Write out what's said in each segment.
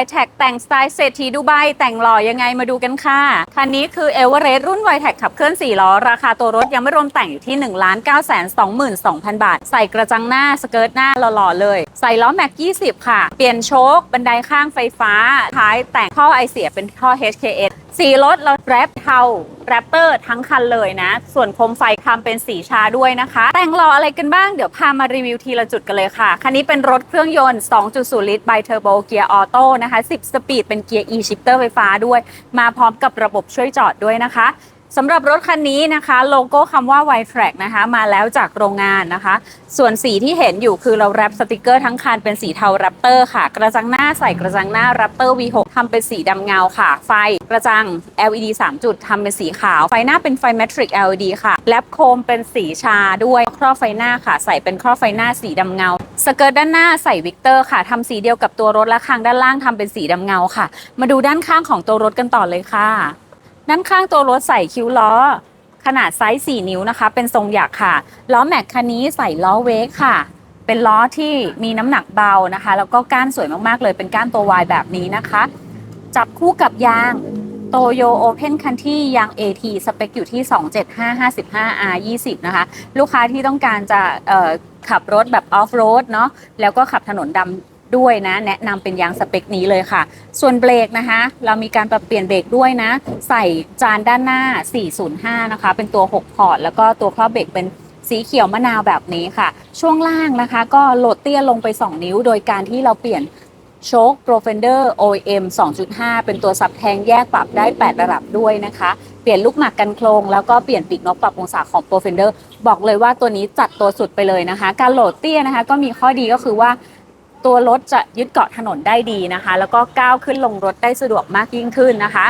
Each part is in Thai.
y t e c แต่งสไตล์เศรษฐีดูไบแต่งหล่อยังไงมาดูกันค่ะ คันนี้คือ e v e r e s t รุ่น y t e c ขับเคลื่อน 4 ล้อ ราคาตัวรถยังไม่รวมแต่งอยู่ที่ 1 9 2 2 2 0 0 0 บาท ใส่กระจังหน้าสเกิร์ตหน้าหล่อๆเลย ใส่ล้อแม็ก 20 ค่ะ เปลี่ยนโชคบันไดข้างไฟฟ้าท้ายแต่งท่อไอเสียเป็นท่อ HKS สีรถเราแรปเทาแรปเตอร์ทั้งคันเลยนะ ส่วนโคมไฟทำเป็นสีชาด้วยนะคะ แต่งล้ออะไรกันบ้าง เดี๋ยวพามารีวิวทีละจุดกันเลยค่ะ คันนี้เป็นรถเครื่องยนต์ 2.0 ลิตรไบเทอร์โบเกียร์ออโต้นะคะ 10 สปีดเป็นเกียร์ e shifter ไฟฟ้าด้วย มาพร้อมกับระบบช่วยจอดด้วยนะคะ สำหรับรถคันนี้นะคะ โลโก้คำว่า y t r a c นะคะ มาแล้วจากโรงงานนะคะ ส่วนสีที่เห็นอยู่คือเราแรปสติกเกอร์ทั้งคันเป็นสีเทาแรปเตอร์ค่ะ กระจังหน้าใส่กระจังหน้าแรปเตอร์ V6 ทำเป็นสีดำเงาค่ะ ไฟกระจัง LED 3 จุดทำเป็นสีขาว ไฟหน้าเป็นไฟแมทริก LED ค่ะแลปโคมเป็นสีชาด้วยครอบไฟหน้าค่ะ ใส่เป็นครอบไฟหน้าสีดำเงา สเกิร์ตด้านหน้าใส่วิกเตอร์ค่ะทำสีเดียวกับตัวรถและคางด้านล่างทำเป็นสีดำเงาค่ะ มาดูด้านข้างของตัวรถกันต่อเลยค่ะ ด้านข้างตัวรถใส่คิ้วล้อ ขนาดไซส์ 4 นิ้วนะคะ เป็นทรงหยักค่ะ ล้อแม็กคันนี้ใส่ล้อเวกค่ะ เป็นล้อที่มีน้ำหนักเบานะคะ แล้วก็ก้านสวยมากๆเลย เป็นก้านตัววายแบบนี้นะคะ จับคู่กับยางโตโยโอเพนคันที่ยาง AT สเปคอยู่ที่ 27555R 20 นะคะ ลูกค้าที่ต้องการจะขับรถแบบออฟโรดเนาะแล้วก็ขับถนนดำ ด้วยนะแนะนำเป็นยางสเปคนี้เลยค่ะ ส่วนเบรกนะคะ เรามีการปรับเปลี่ยนเบรกด้วยนะ ใส่จานด้านหน้า 405 นะคะ เป็นตัว 6 พอร์ต แล้วก็ตัวครอบเบรกเป็นสีเขียวมะนาวแบบนี้ค่ะ ช่วงล่างนะคะ ก็โหลดเตี้ยลงไป 2 นิ้ว โดยการที่เราเปลี่ยนโชค Profender O.M 2.5 เป็นตัวซับแทงแยกปรับได้ 8 ระดับด้วยนะคะ เปลี่ยนลูกหมากกันโครง แล้วก็เปลี่ยนปีกนกปรับองศาของ Profender บอกเลยว่าตัวนี้จัดตัวสุดไปเลยนะคะ การโหลดเตี้ยนะคะ ก็มีข้อดีก็คือว่า ตัวรถจะยึดเกาะถนนได้ดีนะคะ แล้วก็ก้าวขึ้นลงรถได้สะดวกมากยิ่งขึ้นนะคะ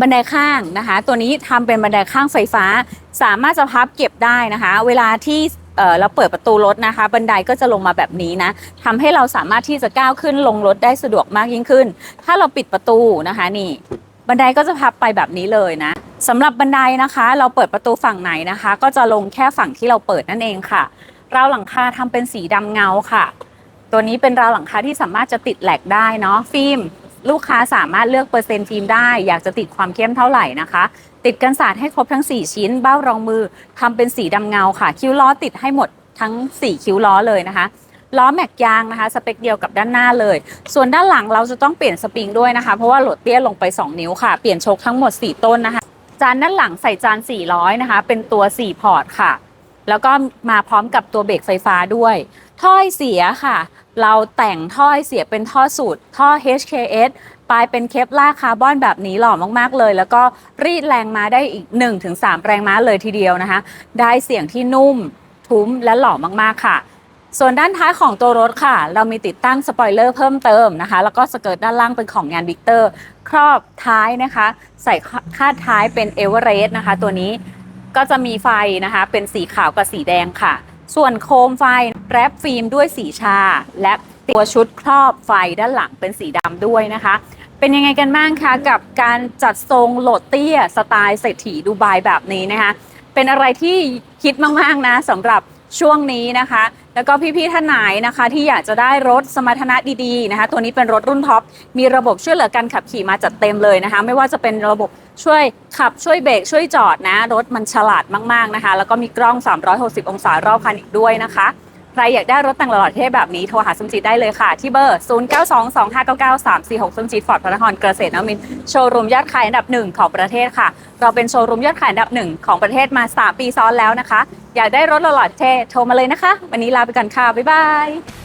บันไดข้างนะคะ ตัวนี้ทำเป็นบันไดข้างไฟฟ้า สามารถจะพับเก็บได้นะคะ เวลาที่เราเปิดประตูรถนะคะ บันไดก็จะลงมาแบบนี้นะทำให้เราสามารถที่จะก้าวขึ้นลงรถได้สะดวกมากยิ่งขึ้น ถ้าเราปิดประตูนะคะนี่ บันไดก็จะพับไปแบบนี้เลยนะสำหรับบันไดนะคะ เราเปิดประตูฝั่งไหนนะคะ ก็จะลงแค่ฝั่งที่เราเปิดนั่นเองค่ะราวหลังคาทำเป็นสีดำเงาค่ะ ตัวนี้เป็นราวหลังคาที่สามารถจะติดแหลกได้เนาะฟิล์มลูกค้าสามารถเลือกเปอร์เซ็นต์ฟิล์มได้ อยากจะติดความเข้มเท่าไหร่นะคะ ติดกันสาดให้ครบทั้ง 4 ชิ้น เบ้ารองมือทำเป็นสีดำเงาค่ะ คิ้วล้อติดให้หมดทั้ง 4 คิ้วล้อเลยนะคะล้อแม็กยางนะคะ สเปคเดียวกับด้านหน้าเลย ส่วนด้านหลังเราจะต้องเปลี่ยนสปริงด้วยนะคะ เพราะว่าโหลดเตี้ยลงไป 2 นิ้วค่ะ เปลี่ยนโชคทั้งหมด 4 ต้นนะคะ จานด้านหลังใส่จาน 400 นะคะ เป็นตัว 4 พอร์ตค่ะ แล้วก็มาพร้อมกับตัวเบรกไฟฟ้าด้วย ถ้อยเสียค่ะ เราแต่งถ้อยเสียเป็นท่อสูตร ท่อ HKS ปลายเป็นเคปล่าคาร์บอนแบบนี้หล่อมากๆเลย แล้วก็รีดแรงม้าได้อีก 1-3 แรงม้าเลยทีเดียวนะคะ ได้เสียงที่นุ่ม ทุ้มและหล่อมากๆค่ะส่วนด้านท้ายของตัวรถค่ะ เรามีติดตั้งสปอยเลอร์เพิ่มเติมนะคะ แล้วก็สเกิร์ตด้านล่างเป็นของงานวิกเตอร์ ครอบท้ายนะคะ ใส่คาดท้ายเป็นเอเวอเรสต์นะคะ ตัวนี้ ก็จะมีไฟนะคะ เป็นสีขาวกับสีแดงค่ะ ส่วนโคมไฟแรปฟิล์มด้วยสีชา และตัวชุดครอบไฟด้านหลังเป็นสีดำด้วยนะคะ เป็นยังไงกันบ้างคะกับการจัดทรงโหลดเตี้ยสไตล์เศรษฐีดูไบแบบนี้นะคะ เป็นอะไรที่คิดมากๆนะสำหรับช่วงนี้นะคะ แล้วก็พี่ๆท่านไหนนะคะ ที่อยากจะได้รถสมรรถนะดีๆนะคะ ตัวนี้เป็นรถรุ่นท็อป มีระบบช่วยเหลือการขับขี่มาจัดเต็มเลยนะคะ ไม่ว่าจะเป็นระบบ ช่วยขับช่วยเบรกช่วยจอดนะ รถมันฉลาดมากๆนะคะ แล้วก็มีกล้อง 360 องศารอบคันอีกด้วยนะคะ ใครอยากได้รถแต่งหล่อเท่แบบนี้โทรหาสมจิตได้เลยค่ะ ที่เบอร์ 0922599346สมจิตฟอร์ดพระนครเกษตรนวมินโชว์รูมยอดขายอันดับหนึ่งของประเทศค่ะ เราเป็นโชว์รูมยอดขายอันดับหนึ่งของประเทศมา3ปีซ้อนแล้วนะคะ อยากได้รถหล่อเท่โทรมาเลยนะคะ วันนี้ลาไปก่อนค่ะบ๊ายบาย